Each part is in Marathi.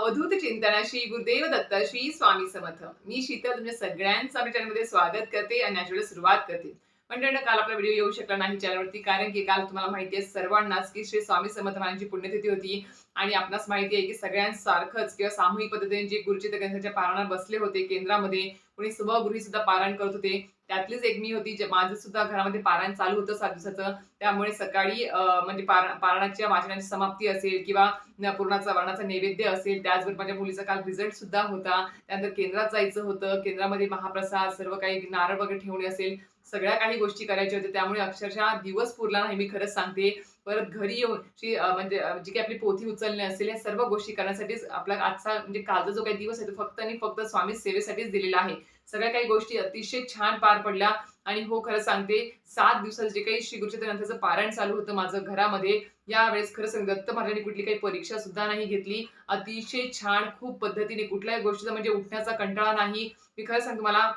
अवधूत चिंतन श्री गुरुदेव दत्त श्री स्वामी समर्थ. मी शीतल तुमच्या सगळ्यांचा चॅनलमध्ये स्वागत करते आणि याची सुरुवात करते. मंडळी काल आपला व्हिडिओ येऊ शकला नाही चॅनलवरती कारण की काल तुम्हाला माहिती आहे सर्वांनाच की श्री स्वामी समर्थ महाराजांची पुण्यतिथी होती आणि आपणास माहिती आहे की सगळ्यांसारखंच किंवा सामूहिक पद्धतीने जे गुरुजी ग्रंथाच्या पारायणात बसले होते केंद्रामध्ये कोणी स्वगुरुही सुद्धा पारायण करत होते त्यातलीच एक मी होती जे माझं सुद्धा घरामध्ये पारायण चालू होतं सात दिवसाचं. त्यामुळे सकाळी म्हणजे पारा पारायणाच्या वाचनाची समाप्ती असेल किंवा पूर्णाचा वर्णाचा नैवेद्य असेल त्याचबरोबर माझ्या मुलीचा काल रिझल्ट सुद्धा होता. त्यानंतर केंद्रात जायचं होतं. केंद्रामध्ये महाप्रसाद सर्व काही नारळ वगैरे ठेवणे असेल सगळ्या काही गोष्टी करायच्या होत्या. त्यामुळे अक्षरशः दिवस पुरला नाही मी खरंच सांगते. परत घरी येऊन जी म्हणजे जी काही आपली पोथी उचलणे असेल या सर्व गोष्टी करण्यासाठीच आपला आजचा म्हणजे कालचा जो काही दिवस आहे तो फक्त आणि फक्त स्वामी सेवेसाठीच दिलेला आहे. सगळ्या काही गोष्टी अतिशय छान पार पडल्या. आणि हो खरं सांगते सात दिवसात जे काही श्री गुरुचरित्र ग्रंथाचं पारायण चालू होतं माझं घरामध्ये यावेळेस खरं सांग दत्त महाराजांनी कुठली काही परीक्षा सुद्धा नाही घेतली. अतिशय छान खूप पद्धतीने कुठल्याही गोष्टीचा म्हणजे उठण्याचा कंटाळा नाही. मी खरं सांगतो मला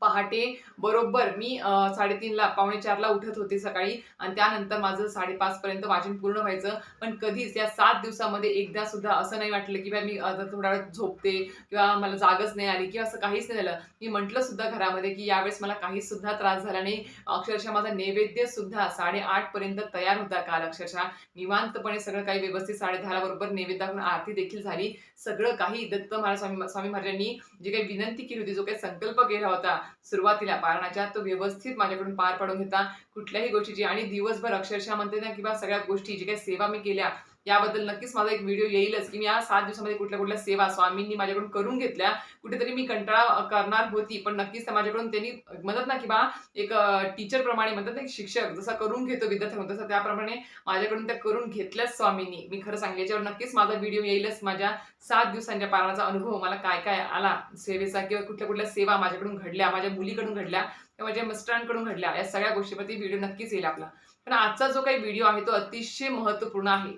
पहाटे. बरोबर मी साडेतीनला पावणे चारला उठत होते सकाळी आणि त्यानंतर माझं साडेपाचपर्यंत वाचन पूर्ण व्हायचं. पण कधीच या सात दिवसामध्ये एकदा सुद्धा असं नाही वाटलं की बा मी आता थोडा वेळ झोपते किंवा मला जागच नाही आली किंवा असं काहीच नाही झालं. मी म्हटलं सुद्धा घरामध्ये की यावेळेस मला काहीच सुद्धा त्रास झाला नाही. अक्षरशः माझा नैवेद्य सुद्धा साडेआठ पर्यंत तयार होता काल अक्षरशः. निवांतपणे सगळं काही व्यवस्थित साडे दहाला बरोबर आरती देखील झाली. सगळं काही दत्त महाराज स्वामी स्वामी महाराजांनी जी काही विनंती केली होती जो काही संकल्प केला होता सुरुवातीला पारणाच्या तो व्यवस्थित माझ्याकडून पार पाडून घेता. कुठल्याही गोष्टीची आणि दिवसभर अक्षरशः म्हणते ना किंवा सगळ्या गोष्टी जे काही सेवा मी केल्या याबद्दल नक्कीच माझा एक व्हिडिओ येईलच. की मी या सात दिवसामध्ये कुठल्या कुठल्या सेवा स्वामींनी माझ्याकडून करून घेतल्या. कुठेतरी मी कंटाळा करणार होती पण नक्कीच त्या माझ्याकडून त्यांनी म्हणतात ना की बा एक टीचर प्रमाणे म्हणतात ना एक शिक्षक जसा करून घेतो विद्यार्थ्यांना तसं त्याप्रमाणे माझ्याकडून त्या करून घेतल्याच स्वामींनी. मी खरं सांगेन याच्यावर नक्कीच माझा व्हिडिओ येईलच. माझ्या सात दिवसांच्या पारणाचा अनुभव मला काय काय आला सेवेचा किंवा कुठल्या कुठल्या सेवा माझ्याकडून घडल्या माझ्या मुलीकडून घडल्या किंवा माझ्या मिस्टरांकडून घडल्या या सगळ्या गोष्टीवरती व्हिडिओ नक्कीच येईल आपला. पण आजचा जो काही व्हिडिओ आहे तो अतिशय महत्त्वपूर्ण आहे.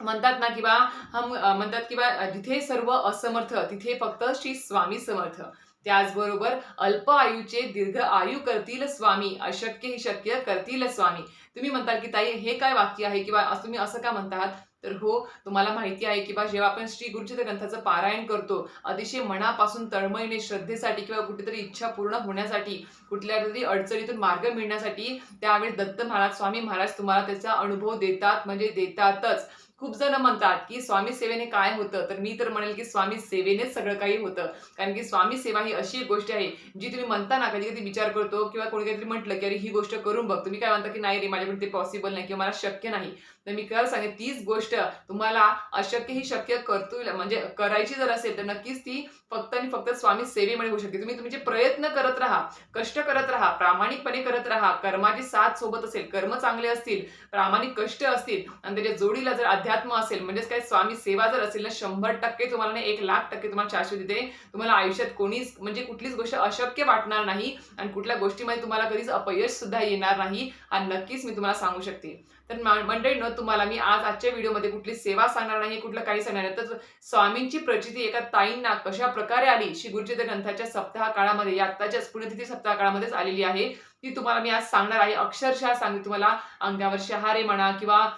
म्हणतात ना किंवा हम म्हणतात किंवा जिथे सर्व असमर्थ तिथे फक्त श्री स्वामी समर्थ. त्याचबरोबर अल्प आयुचे दीर्घ आयु करतील स्वामी अशक्य ही शक्य करतील स्वामी. तुम्ही म्हणताल की ताई हे काय वाक्य आहे? किंवा तुम्ही असं का म्हणतात? तर हो तुम्हाला माहिती आहे की बा जेव्हा आपण श्री गुरुचित्र ग्रंथाचं पारायण करतो अतिशय मनापासून तळमळीने श्रद्धेसाठी किंवा कुठेतरी इच्छा पूर्ण होण्यासाठी कुठल्या तरी अडचणीतून मार्ग मिळण्यासाठी त्यावेळी दत्त महाराज स्वामी महाराज तुम्हाला त्याचा अनुभव देतात म्हणजे देतातच. खूप जण म्हणतात की स्वामी सेवेने काय होतं? तर मी तर म्हणेल की स्वामी सेवेनेच सगळं काही होतं. कारण की स्वामी सेवा ही अशी एक गोष्ट आहे जी तुम्ही म्हणता ना कधी कधी विचार करतो किंवा कोणी काहीतरी म्हटलं की अरे ही गोष्ट करून बघ. तुम्ही काय म्हणता की नाही रे माझ्याकडे ते पॉसिबल नाही किंवा मला शक्य नाही. तर मी खरं सांगेन तीच गोष्ट तुम्हाला अशक्य ही शक्य करतो म्हणजे करायची जर असेल तर नक्कीच ती फक्त आणि फक्त स्वामी सेवेमुळे होऊ शकते. तुम्ही तुमचे प्रयत्न करत राहा कष्ट करत राहा प्रामाणिकपणे करत राहा. कर्माची साथ सोबत असेल कर्म चांगले असतील प्रामाणिक कष्ट असतील आणि त्याच्या जोडीला जर अध्यात्म असेल म्हणजेच काय स्वामी सेवा जर असेल ना शंभर टक्के तुम्हाला ना एक लाख टक्के तुम्हाला शाश्वत देते. तुम्हाला आयुष्यात कोणीच म्हणजे कुठलीच गोष्ट अशक्य वाटणार नाही आणि कुठल्या गोष्टीमध्ये तुम्हाला कधीच अपयश सुद्धा येणार नाही आणि नक्कीच मी तुम्हाला सांगू शकते. तर मंडळीनं तुम्हाला मी आज आजच्या व्हिडिओमध्ये कुठली सेवा सांगणार नाही कुठलं काही सांगणार नाही. तर स्वामींची प्रचिती एका ताईंना कशा प्रकारे आली? श्री गुरुचित्र ग्रंथाच्या सप्ताह काळामध्ये या आत्ताच्याच पुण्यतिथी सप्ताह काळामध्येच आलेली आहे. ती तुम्हाला मी आज सांगणार आहे. अक्षरशः सांगते तुम्हाला अंगावर शहारे म्हणा किंवा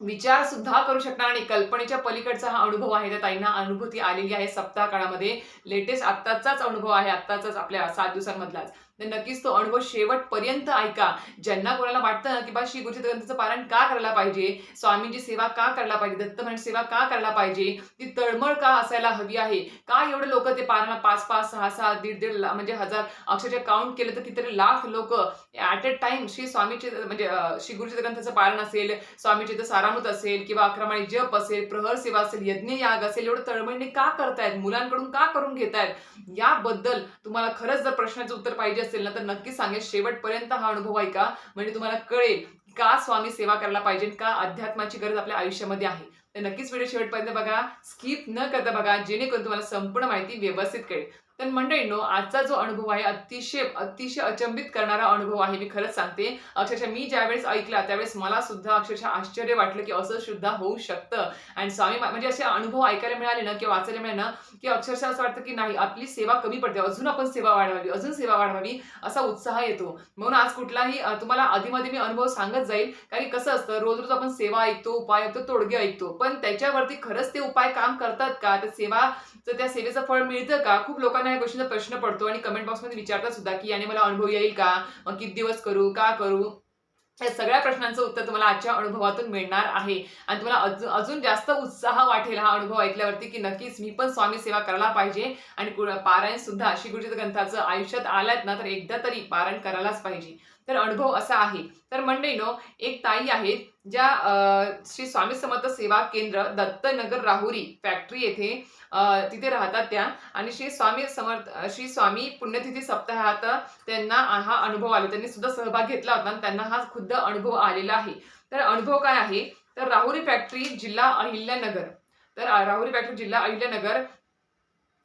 विचार सुद्धा करू शकणार आणि कल्पनेच्या पलीकडचा हा अनुभव आहे. त्या ताईंना अनुभूती आलेली आहे सप्ताह काळामध्ये लेटेस्ट आत्ताचाच अनुभव आहे. आत्ताचाच आपल्या सात दिवसांमधलाच. तर नक्कीच तो अनुभव शेवटपर्यंत ऐका. ज्यांना कोणाला वाटतं ना की बा श्री गुरुजी ग्रंथाचं पारण का करायला पाहिजे? स्वामींची सेवा का करायला पाहिजे? दत्त सेवा का करायला पाहिजे? ती तळमळ का असायला हवी आहे? का एवढे लोक ते पारायण पाच पाच सहा सहा दीड दीड म्हणजे हजार अक्षरशः काउंट केलं तर कितीतरी लाख लोक ॲट अ टाइम श्री स्वामीचे म्हणजे श्री गुरुजी ग्रंथाचं पारण असेल स्वामीचे तर सारामृत असेल किंवा अक्रमाणी जप असेल प्रहर सेवा असेल यज्ञ याग असेल एवढं तळमळीने का करतायत? मुलांकडून का करून घेतायत? याबद्दल तुम्हाला खरंच जर प्रश्नाचं उत्तर पाहिजे असेल ना तर नक्की सांगेल शेवटपर्यंत हा अनुभव ऐका. म्हणजे तुम्हाला कळेल का स्वामी सेवा करायला पाहिजे का अध्यात्माची गरज आपल्या आयुष्यामध्ये आहे. तर नक्कीच व्हिडिओ शेवटपर्यंत बघा स्किप न करता बघा जेणेकरून तुम्हाला संपूर्ण माहिती व्यवस्थित कळेल. तर मंडळींनो आजचा जो अनुभव आहे अतिशय अतिशय अचंबित करणारा अनुभव आहे मी खरंच सांगते. अक्षरशः मी ज्यावेळेस ऐकला त्यावेळेस मला सुद्धा अक्षरशः आश्चर्य वाटलं की असं सुद्धा होऊ शकतं. आणि स्वामी म्हणजे असे अनुभव ऐकायला मिळाले ना किंवा वाचायला मिळाले ना की अक्षरशः असं वाटतं की नाही आपली सेवा कमी पडते. अजून आपण सेवा वाढवावी अजून सेवा वाढवावी असा उत्साह येतो. म्हणून आज कुठलाही तुम्हाला आधीमध्ये मी अनुभव सांगत जाईल. कारण कसं असतं रोज रोज आपण सेवा ऐकतो उपाय ऐकतो तोडगे ऐकतो. पण त्याच्यावरती खरंच ते उपाय काम करतात का? त्या सेवाचं त्या सेवेचं फळ मिळतं का? खूप लोकांना या गोष्टीचा प्रश्न पडतो आणि कमेंट बॉक्समध्ये विचारतात सुद्धा की याने मला अनुभव येईल का? मग किती दिवस करू? का करू? या सगळ्या प्रश्नांचं उत्तर तुम्हाला आजच्या अनुभवातून मिळणार आहे. आणि तुम्हाला अजून अजून जास्त उत्साह वाटेल हा अनुभव ऐकल्यावरती की नक्कीच मी पण स्वामी सेवा करायला पाहिजे. आणि पारायण सुद्धा श्री गुरुजी ग्रंथाचं आयुष्यात आलात ना तर एकदा तरी पारायण करायलाच पाहिजे. तर अनुभव असा आहे. तर मंडळीनो एक ताई आहेत ज्या श्री स्वामी समर्थ सेवा केंद्र दत्तनगर राहुरी फॅक्टरी येथे तिथे राहतात त्या. आणि श्री स्वामी समर्थ श्री स्वामी पुण्यतिथी सप्ताहात त्यांना हा अनुभव आला. त्यांनी सुद्धा सहभाग घेतला होता आणि त्यांना हा खुद्द अनुभव आलेला आहे. तर अनुभव काय आहे? तर राहुरी फॅक्टरी जिल्हा अहिल्यानगर. तर राहुरी फॅक्टरी जिल्हा अहिल्यानगर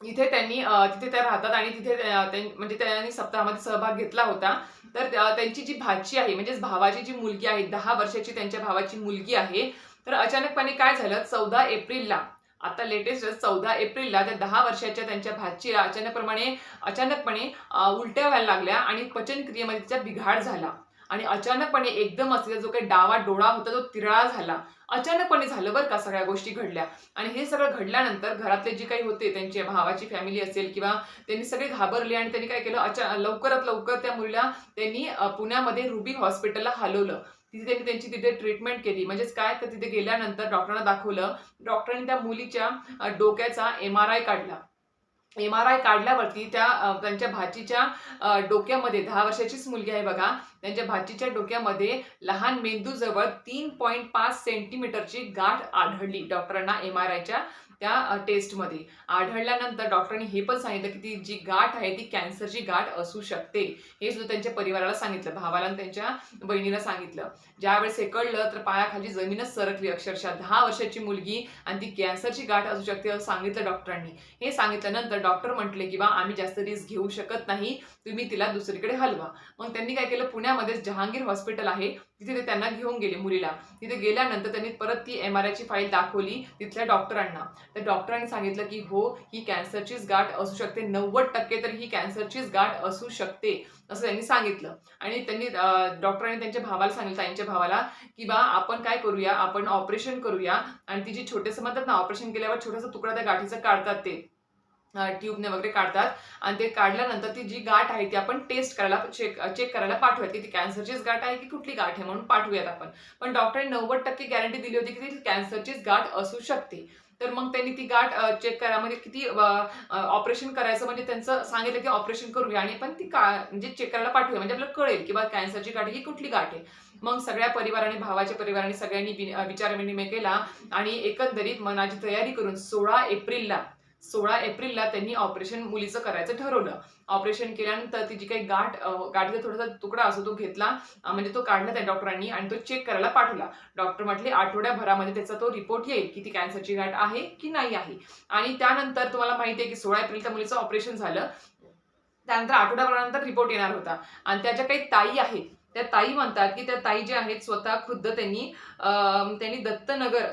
इथे त्यांनी तिथे त्या राहतात आणि तिथे त्यां- म्हणजे त्यांनी सप्ताहामध्ये सहभाग घेतला होता. तर त्या- त्यांची जी भाची आहे म्हणजेच भावाची जी मुलगी आहे दहा वर्षाची त्यांच्या भावाची मुलगी आहे तर अचानकपणे काय झालं? चौदा एप्रिलला आता लेटेस्ट चौदा एप्रिलला त्या दहा वर्षाच्या त्यांच्या भाचीला अचानकप्रमाणे अचानकपणे उलट्या व्हायला लागल्या आणि पचनक्रियेमध्ये तिचा बिघाड झाला. आणि अचानकपणे एकदम असलेला जो काही डावा डोळा होता तो तिरळा झाला. अचानकपणे झालं बरं का सगळ्या गोष्टी घडल्या. आणि हे सगळं घडल्यानंतर घरातले जे काही होते त्यांचे भावाची फॅमिली असेल किंवा त्यांनी सगळे घाबरले आणि त्यांनी काय केलं अचा लवकरात लवकर त्या मुलीला त्यांनी पुण्यामध्ये रुबी हॉस्पिटलला हलवलं. तिथे त्यांनी त्यांची तिथे ट्रीटमेंट केली. म्हणजेच काय? तर तिथे गेल्यानंतर डॉक्टरांना दाखवलं. डॉक्टरांनी त्या मुलीच्या डोक्याचा एम आर आय काढला. एम आर आय काढल्यावरती त्या त्यांच्या भाचीच्या डोक्यामध्ये दहा वर्षाचीच मुलगी आहे बघा त्यांच्या भाचीच्या डोक्यामध्ये लहान मेंदूजवळ तीन पॉईंट पाच सेंटीमीटरची गाठ आढळली डॉक्टरांना एम आर आयच्या त्या टेस्टमध्ये आढळल्यानंतर डॉक्टरांनी हे पण सांगितलं की ती जी गाठ आहे ती कॅन्सरची गाठ असू शकते. हे सुद्धा त्यांच्या परिवाराला सांगितलं भावाला त्यांच्या बहिणीला सांगितलं. ज्यावेळेस हे कळलं तर पायाखाली जमीनच सरकली अक्षरशः. दहा वर्षाची मुलगी आणि ती कॅन्सरची गाठ असू शकते असं सांगितलं डॉक्टरांनी. हे सांगितल्यानंतर डॉक्टर म्हटले की बा आम्ही जास्त रिस्क घेऊ शकत नाही. तुम्ही तिला दुसरीकडे हलवा. मग त्यांनी काय केलं पुण्यामध्येच जहांगीर हॉस्पिटल आहे. तिथे ते त्यांना घेऊन गेले मुलीला. तिथे गेल्यानंतर त्यांनी परत ती एम आर आयची फाईल दाखवली तिथल्या डॉक्टरांना. तर डॉक्टरांनी सांगितलं की हो ही कॅन्सरचीच गाठ असू शकते. नव्वद टक्के तर ही कॅन्सरचीच गाठ असू शकते. असं त्यांनी सांगितलं. आणि त्यांनी डॉक्टरांनी त्यांच्या भावाला सांगितलं ताईंच्या भावाला की बा आपण काय करूया आपण ऑपरेशन करूया आणि ती जी छोटेसं म्हणतात ना ऑपरेशन केल्यावर छोटासा तुकडा त्या गाठीचा काढतात ते. ट्यूबने वगैरे काढतात. आणि ते काढल्यानंतर ती जी गाठ आहे ती आपण टेस्ट करायला चेक चेक करायला पाठवूयात. की ती कॅन्सरचीच गाठ आहे की कुठली गाठ आहे म्हणून पाठवूयात आपण. पण डॉक्टरांनी नव्वद टक्के गॅरंटी दिली होती की ती कॅन्सरचीच गाठ असू शकते. तर मग त्यांनी ती गाठ चेक करा. म्हणजे किती ऑपरेशन करायचं म्हणजे त्यांचं सांगितलं की ऑपरेशन करूया आणि पण ती का म्हणजे चेक करायला पाठवूया. म्हणजे आपल्याला कळेल की बा कॅन्सरची गाठ ही कुठली गाठ आहे. मग सगळ्या परिवाराने भावाच्या परिवाराने सगळ्यांनी विचारविनिमय केला आणि एकंदरीत मनाची तयारी करून सोळा एप्रिलला सोळा एप्रिलला त्यांनी ऑपरेशन मुलीचं करायचं ठरवलं. ऑपरेशन केल्यानंतर ती जी काही गाठ गाठीचा थोडासा तुकडा असतो तो घेतला म्हणजे तो काढला त्या डॉक्टरांनी आणि तो चेक करायला पाठवला. डॉक्टर म्हटले आठवड्याभरामध्ये त्याचा तो रिपोर्ट येईल की ती कॅन्सरची गाठ आहे की नाही आहे. आणि त्यानंतर तुम्हाला माहिती आहे की सोळा एप्रिल त्या मुलीचं ऑपरेशन झालं. त्यानंतर आठवड्याभरानंतर रिपोर्ट येणार होता. आणि त्याच्या काही ताई आहेत. त्या ताई म्हणतात की त्या ताई ज्या आहेत स्वतः खुद्द त्यांनी त्यांनी दत्तनगर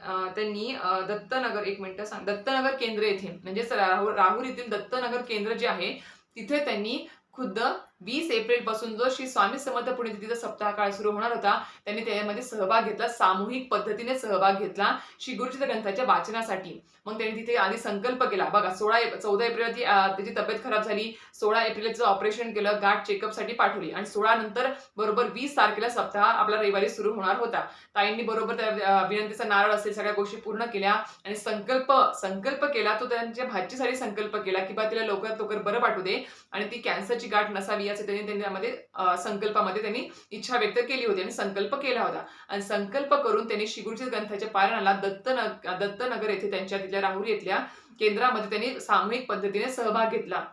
त्यांनी दत्तनगर एक मिनिटं सांग दत्तनगर केंद्र येथे म्हणजेच राहूर राहूर येथील दत्तनगर केंद्र जे आहे तिथे त्यांनी खुद्द वीस एप्रिलपासून जो श्री स्वामी समर्थ पुण्यतिथीचा सप्ताह काळ सुरू होणार होता त्यांनी त्यामध्ये सहभाग घेतला सामूहिक पद्धतीने सहभाग घेतला श्री गुरुचित ग्रंथाच्या वाचनासाठी. मग त्यांनी तिथे आधी संकल्प केला. बघा सोळा चौदा एप्रिल त्याची तब्येत खराब झाली. सोळा एप्रिलचं ऑपरेशन केलं गाठ चेकअपसाठी पाठवली. आणि सोळा नंतर बरोबर वीस तारखेला सप्ताह आपला रविवारी सुरू होणार होता. ताईंनी बरोबर त्या विनंतीचा नारळ असेल सगळ्या गोष्टी पूर्ण केल्या. आणि संकल्प संकल्प केला तो त्यांच्या भाचीसाठी संकल्प केला की बा तिला लवकरात लवकर बरं पाठवू दे. आणि ती कॅन्सरची गाठ नसावी याचं त्यांनी त्यांनी त्यामध्ये संकल्पामध्ये त्यांनी इच्छा व्यक्त केली होती आणि संकल्प केला होता. आणि संकल्प करून त्यांनी शिगुरच्या ग्रंथाच्या पारणाला दत्तनग दत्तनगर येथे त्यांच्या तिथल्या राहुरी येथल्या केंद्रामध्ये त्यांनी सामूहिक पद्धतीने सहभाग घेतला.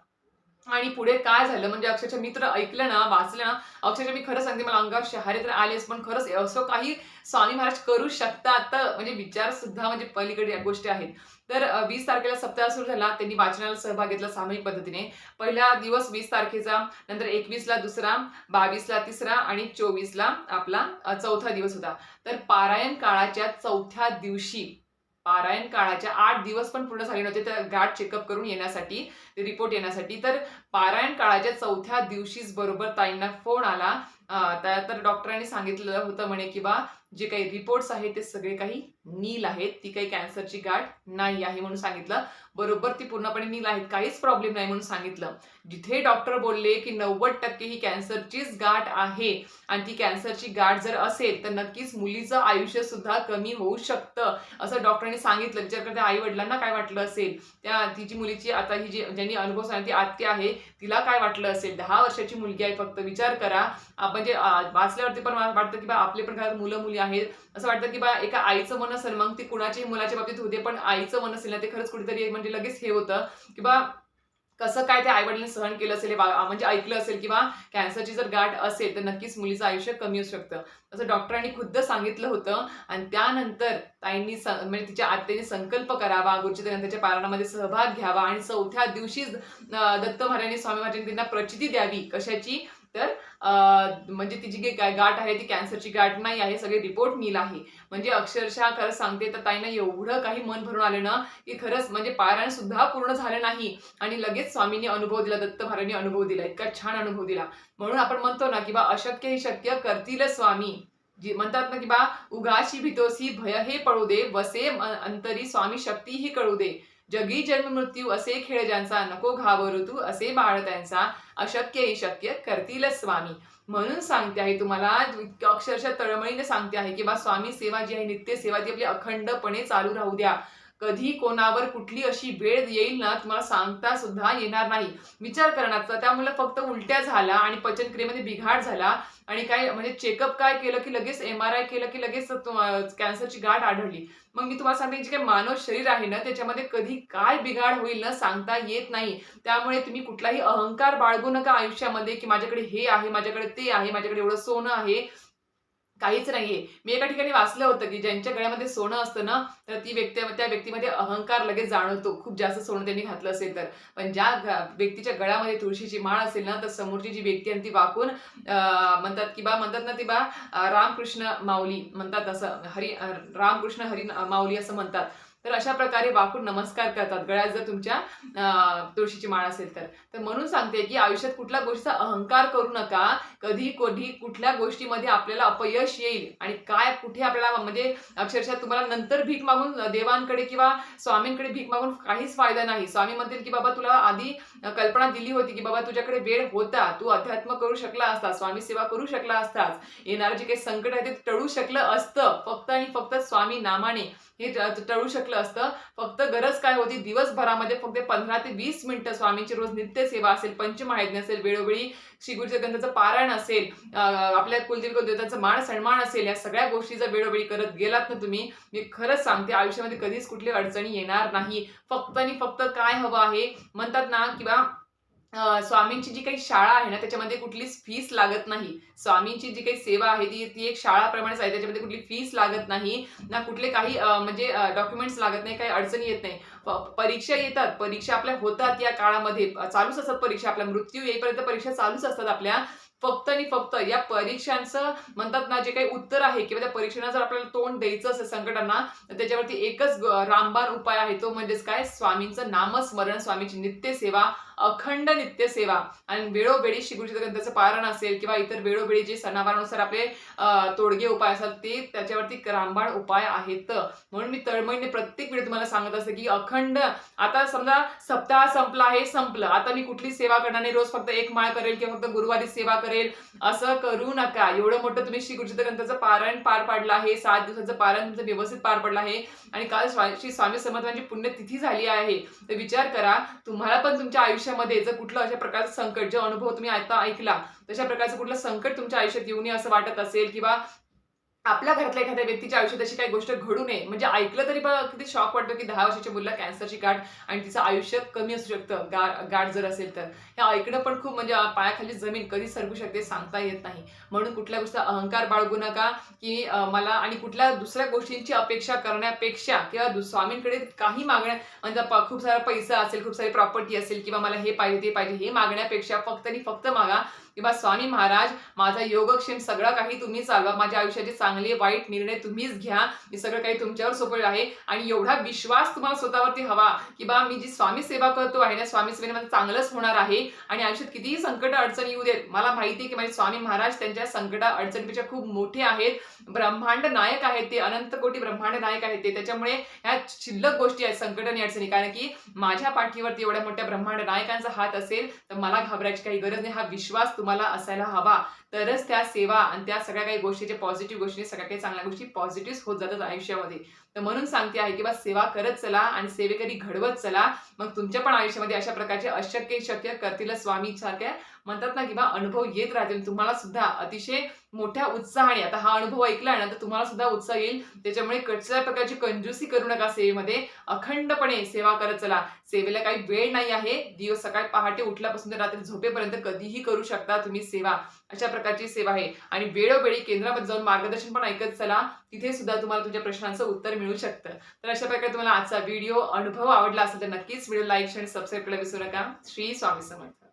आणि पुढे काय झालं? म्हणजे अक्षरशः मी तर ऐकलं ना वाचलं ना अक्षरशः मी खरं सांगते मला अंगावर शहारे तर आलेच पण खरंच असं काही स्वामी महाराज करू शकतात तर म्हणजे विचार सुद्धा म्हणजे पलीकडे या गोष्टी आहेत. तर वीस तारखेला सप्ताह सुरू झाला त्यांनी वाचनाला सहभाग घेतला सामूहिक पद्धतीने. पहिला दिवस वीस तारखेचा नंतर एकवीसला दुसरा बावीसला तिसरा आणि चोवीसला आपला चौथा दिवस होता. तर पारायण काळाच्या चौथ्या दिवशी पारायण काळाच्या आठ दिवस पण पूर्ण झाले नव्हते. तर गाठ चेकअप करून येण्यासाठी रिपोर्ट येण्यासाठी. तर पारायण काळाच्या चौथ्या दिवशीच बरोबर ताईंना फोन आला. त्या- तर डॉक्टरांनी सांगितलं होतं म्हणे की बा जे काही रिपोर्ट्स आहेत ते सगळे काही नील आहेत. ती काही कॅन्सरची गाठ नाही आहे म्हणून सांगितलं. बरोबर ती पूर्णपणे नील आहेत काहीच प्रॉब्लेम नाही म्हणून सांगितलं. जिथे डॉक्टर बोलले की नव्वद टक्के ही कॅन्सरचीच गाठ आहे आणि ती कॅन्सरची गाठ जर असेल तर नक्कीच मुलीचं आयुष्य सुद्धा कमी होऊ शकतं असं डॉक्टरांनी सांगितलं. विचार करता आई वडिलांना काय वाटलं असेल? त्या तिची मुलीची आता ही जी ज्यांनी अनुभव सांगितला ती आत्या आहे तिला काय वाटलं असेल? दहा वर्षाची मुलगी आहे फक्त विचार करा. म्हणजे वाचल्यावरती पण मला वाटतं की बा आपले पण घरात मुलं मुली आहेत. असं वाटतं की बा एका आईचं मन असेल मग ती कुणाच्याही मुलाच्या बाबतीत होते पण आईचं मन असेल ना ते खरंच कुठेतरी म्हणजे म्हणजे लगेच हे होतं की कसं काय ते आईवडिलांनी सहन केलं असेल हे म्हणजे ऐकलं असेल किंवा कॅन्सरची जर गाठ असेल तर नक्कीच मुलीचं आयुष्य कमी होऊ शकतं. असं डॉक्टरांनी खुद्द सांगितलं होतं आणि त्यानंतर ताईंनी स- म्हणजे तिच्या आत्याने संकल्प करावा गुरुच्या पारणामध्ये सहभाग घ्यावा आणि चौथ्या दिवशीच दत्त महाराजांनी स्वामी महाराजांनी त्यांना प्रचिती द्यावी कशाची? तर म्हणजे तिची जी गाठ आहे ती कॅन्सरची गाठ नाही आहे सगळे रिपोर्ट नील आहे. म्हणजे अक्षरशः खरंच सांगते तर ताईंना एवढं काही मन भरून आलं ना की खरंच म्हणजे पारायण सुद्धा पूर्ण झालं नाही. आणि लगेच स्वामींनी अनुभव दिला दत्त महाराजांनी अनुभव दिला इतका छान अनुभव दिला. म्हणून आपण म्हणतो ना की बा अशक्य ही शक्य करतील स्वामी. जी म्हणतात ना की बा उगाशी भीतोसी भय हे पळू दे वसे अंतरी स्वामी शक्ती ही कळू दे. जगी जन्म मृत्यू असे खेळ ज्यांचा नको घाबरू तू असे बाळ त्यांचा अशक्य शक्य करतीलच स्वामी. म्हणून सांगते आहे तुम्हाला अक्षरशः तळमळीने सांगते आहे की बा स्वामी सेवा जी आहे नित्य सेवा ती आपली अखंडपणे चालू राहू द्या. कधी कोणावर कुठली अशी वेळ येईल ना तुम्हाला सांगता सुद्धा येणार नाही. विचार करण्याचा त्यामुळे फक्त उलट्या झाला आणि पचनक्रियेमध्ये बिघाड झाला आणि काय म्हणजे चेकअप काय केलं की लगेच एम आर आय केलं की लगेच कॅन्सरची गाठ आढळली. मग मी तुम्हाला सांगते जे काही मानव शरीर आहे ना त्याच्यामध्ये कधी काय बिघाड होईल ना सांगता येत नाही. त्यामुळे तुम्ही कुठलाही अहंकार बाळगू नका आयुष्यामध्ये की माझ्याकडे हे आहे माझ्याकडे ते आहे माझ्याकडे एवढं सोनं आहे. काहीच नाहीये. मी एका ठिकाणी वाचलं होतं की ज्यांच्या गळ्यामध्ये सोनं असतं ना तर ती व्यक्ती त्या व्यक्तीमध्ये अहंकार लगेच जाणवतो. खूप जास्त सोनं त्यांनी घातलं असेल तर. पण ज्या व्यक्तीच्या गळ्यामध्ये तुळशीची माळ असेल ना तर समोरची जी व्यक्ती आहे ती वाकून म्हणतात की बा म्हणतात ना ती बा रामकृष्ण माऊली म्हणतात असं हरी रामकृष्ण हरी माऊली असं म्हणतात. तर अशा प्रकारे वाकून नमस्कार करतात. गळ्यात जर तुमच्या तुळशीची माळ असेल तर. तर म्हणून सांगते की आयुष्यात कुठल्या गोष्टीचा अहंकार करू नका. कधी कधी कुठल्या गोष्टीमध्ये आपल्याला अपयश येईल आणि काय कुठे आपल्याला म्हणजे अक्षरशः तुम्हाला नंतर भीक मागून देवांकडे किंवा स्वामींकडे भीक मागून काहीच फायदा नाही. स्वामी म्हणतील की बाबा तुला आधी कल्पना दिली होती की बाबा तुझ्याकडे वेळ होता. तू अध्यात्म करू शकला असता स्वामी सेवा करू शकला असतास. येणारं जे काही संकट आहे ते टळू शकलं असतं. फक्त आणि फक्त स्वामी नामाने हे टळू शकलं असतं. फक्त गरज काय होती? दिवसभरामध्ये फक्त पंधरा ते वीस मिनिटं स्वामींची रोज नित्य सेवा असेल पंचमहायज्ञ असेल वेळोवेळी श्रीगुरुच्या ग्रंथाचं पारायण असेल आपल्या कुलदेव देवतांचा मान सन्मान असेल या सगळ्या गोष्टी जर वेळोवेळी करत गेलात ना तुम्ही मी खरंच सांगते आयुष्यामध्ये कधीच कुठली अडचणी येणार नाही. फक्त आणि फक्त काय हवं आहे? म्हणतात ना किंवा स्वामींची जी काही शाळा आहे ना त्याच्यामध्ये कुठलीच फीस लागत नाही. स्वामींची जी काही सेवा आहे ती ती एक शाळाप्रमाणेच आहे त्याच्यामध्ये कुठली फीस लागत नाही. ना कुठले काही म्हणजे डॉक्युमेंट्स लागत नाही काही अडचणी येत नाही. परीक्षा येतात परीक्षा आपल्या होतात या काळामध्ये. चालूच असतात परीक्षा आपल्या मृत्यू येईपर्यंत परीक्षा चालूच असतात आपल्या. फक्त आणि फक्त या परीक्षांचं म्हणतात ना जे काही उत्तर आहे किंवा त्या परीक्षेला जर आपल्याला तोंड द्यायचं असेल संकटांना तर त्याच्यावरती एकच रामबाण उपाय आहे तो म्हणजेच काय? स्वामींचं नामस्मरण स्वामीची नित्य सेवा अखंड नित्य सेवा. आणि वेळोवेळी श्रीगुरुच्या ग्रंथाचं पारण असेल किंवा इतर वेळोवेळी जे सणावारानुसार आपले तोडगे उपाय असतात ते त्याच्यावरती रामबाण उपाय आहेत. म्हणून मी तळमळीने प्रत्येक वेळी तुम्हाला सांगत असते की अखंड आता समजा सप्ताह संपला आहे संपलं. आता मी कुठली सेवा करणार नाही? रोज फक्त एक माळ करेल किंवा फक्त गुरुवारी सेवा करेल? असं करू नका. एवढं मोठं तुम्ही श्री गुरुचित ग्रंथाचं पारायण पार पाडलं आहे. सात दिवसाचं पारायण तुमचं व्यवस्थित पार पडलं आहे. आणि काल श्री स्वामी समर्थांची पुण्यतिथी झाली आहे. तर विचार करा तुम्हाला पण तुमच्या आयुष्यामध्ये जर कुठलं अशा प्रकारचं संकट जो अनुभव तुम्ही आता ऐकला तशा प्रकारचं कुठलं संकट तुमच्या आयुष्यात येऊ नये असं वाटत असेल किंवा आपल्या घरातल्या एखाद्या व्यक्तीच्या आयुष्यात अशी काही गोष्ट घडू नये. म्हणजे ऐकलं तरी बघ किती शॉक वाटतो की दहा वर्षाच्या मुलीला कॅन्सरची गाठ आणि तिचं आयुष्य कमी असू शकतं. गा गाठ जर असेल तर. हे ऐकणं पण खूप म्हणजे पायाखाली जमीन कधी सरकू शकते सांगता येत नाही. म्हणून कुठल्या गोष्टीचा अहंकार बाळगू नका की मला आणि कुठल्या दुसऱ्या गोष्टींची अपेक्षा करण्यापेक्षा किंवा स्वामींकडे काही मागण्या म्हणजे खूप सारा पैसा असेल खूप सारी प्रॉपर्टी असेल किंवा मला हे पाहिजे ते पाहिजे हे मागण्यापेक्षा फक्त आणि फक्त मागा किंवा स्वामी महाराज माझा योगक्षेम सगळं काही तुम्ही चालवा. माझ्या आयुष्याचे चांगले वाईट निर्णय तुम्हीच घ्या. मी सगळं काही तुमच्यावर सोपवलं आहे. आणि एवढा विश्वास तुम्हाला स्वतःवरती हवा की बा मी जी स्वामी सेवा करतो आहे ना स्वामी सेवेने माझं चांगलंच होणार आहे. आणि आयुष्यात कितीही संकट अडचणी येऊ देत मला माहिती आहे की माझे स्वामी महाराज त्यांच्या संकटा अडचणीपेक्षा खूप मोठे आहेत. ब्रह्मांड नायक आहेत ते अनंत कोटी ब्रह्मांड नायक आहेत ते. त्याच्यामुळे ह्या शिल्लक गोष्टी आहेत संकट आणि अडचणी. कारण की माझ्या पाठीवरती एवढ्या मोठ्या ब्रह्मांड नायकांचा हात असेल तर मला घाबरायची काही गरज नाही. हा विश्वास तुम्हाला असायला हवा. तरच त्या सेवा आणि त्या सगळ्या काही गोष्टीच्या पॉझिटिव्ह गोष्टी सगळ्या काही चांगल्या गोष्टी पॉझिटिव्ह होत जातात आयुष्यामध्ये. तर म्हणून सांगते आहे की बा सेवा करत चला आणि सेवेकरी घडवत चला. मग तुमच्या पण आयुष्यामध्ये अशा प्रकारचे अशक्य शक्य करतील स्वामी सारख्या म्हणतात ना की बा अनुभव येत राहतील. तुम्हाला सुद्धा अतिशय मोठ्या उत्साहाने आता हा अनुभव ऐकला ना तर तुम्हाला सुद्धा उत्साह येईल. त्याच्यामुळे कुठल्या प्रकारची कंजूसी करू नका सेवेमध्ये. अखंडपणे सेवा करत चला. सेवेला काही वेळ नाही आहे. दिवस सकाळी पहाटे उठल्यापासून तर रात्री झोपेपर्यंत कधीही करू शकता तुम्ही सेवा. अशा प्रकारची सेवा आहे. आणि वेळोवेळी केंद्रामध्ये जाऊन मार्गदर्शन पण ऐकत चला. तिथे सुद्धा तुम्हाला तुमच्या प्रश्नांचं उत्तर मिळू शकतं. तर अशा प्रकारे तुम्हाला आजचा व्हिडिओ अनुभव आवडला असेल तर नक्कीच व्हिडिओ लाईक आणि सबस्क्राईब करायला विसरू नका. श्री स्वामी समर्थ.